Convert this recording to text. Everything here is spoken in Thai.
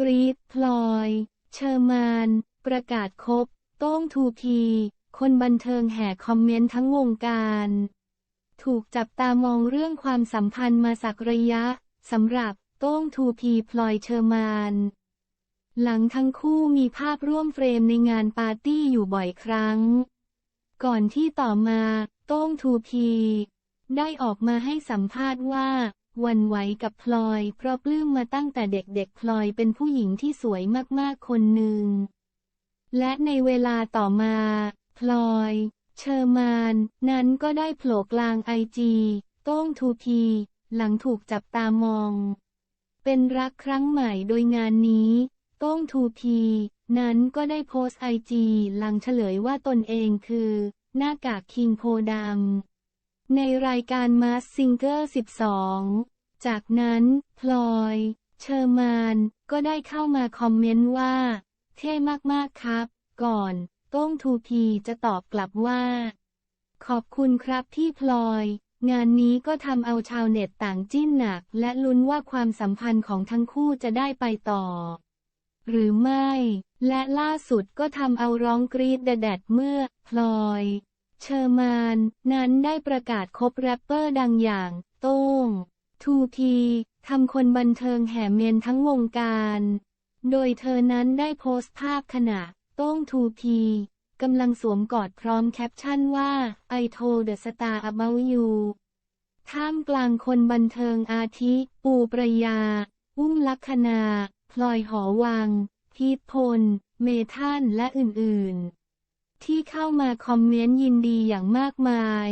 กรีดพลอย เชอร์มาน ประกาศคบ โต้งทูพี คนบันเทิงแห่คอมเมนต์ทั้งวงการ ถูกจับตามองเรื่องความสัมพันธ์มาสักระยะสำหรับโต้งทูพีพลอยเชอร์มานหลังทั้งคู่มีภาพร่วมเฟรมในงานปาร์ตี้อยู่บ่อยครั้ง ก่อนที่ต่อมา โต้งทูพี ได้ออกมาให้สัมภาษณ์ว่า วันไหวกับพลอย เพราะปลื้มมาตั้งแต่เด็กๆพลอยเป็นผู้หญิงที่สวยมากๆคนหนึ่ง และในเวลาต่อมา พลอย เชอร์มาน นั้นก็ได้โผล่กลางไอจีโต้งทูพี หลังถูกจับตามอง เป็นรักครั้งใหม่โดยงานนี้โต้งทูพีนั้นก็ได้โพสต์ไอจีหลังเฉลยว่าตนเองคือ หน้ากากคิงโพดำในรายการ Mask Singer 12 จากนั้น พลอย เชอร์มานก็ได้เข้ามาคอมเมนต์ว่า เท่มากๆครับ ก่อนโต้งทูพีจะตอบกลับว่า ขอบคุณครับที่พลอย งานนี้ก็ทำเอาชาวเน็ตต่างจิ้นหนัก และลุ้นว่าความสัมพันธ์ของทั้งคู่จะได้ไปต่อ หรือไม่ และล่าสุดก็ทำเอาร้องกรีดแดดเมื่อ พลอย เชอร์มาน นั้นได้ประกาศคบแรปเปอร์ดังอย่าง โต้ง ทูพีทำคนบันเทิงแห่เมนทั้งวงการ โดยเธอนั้นได้โพสต์ภาพขณะ โต้งทูพีกำลังสวมกอดพร้อมแคปชั่นว่า I told the star about you ท่ามกลางคนบันเทิงอาทิ ปูประยา อุ้มลักษณาพลอยหอวัง พีทพล เมทันและอื่นๆ ที่เข้ามาคอมเมนต์ยินดีอย่างมากมาย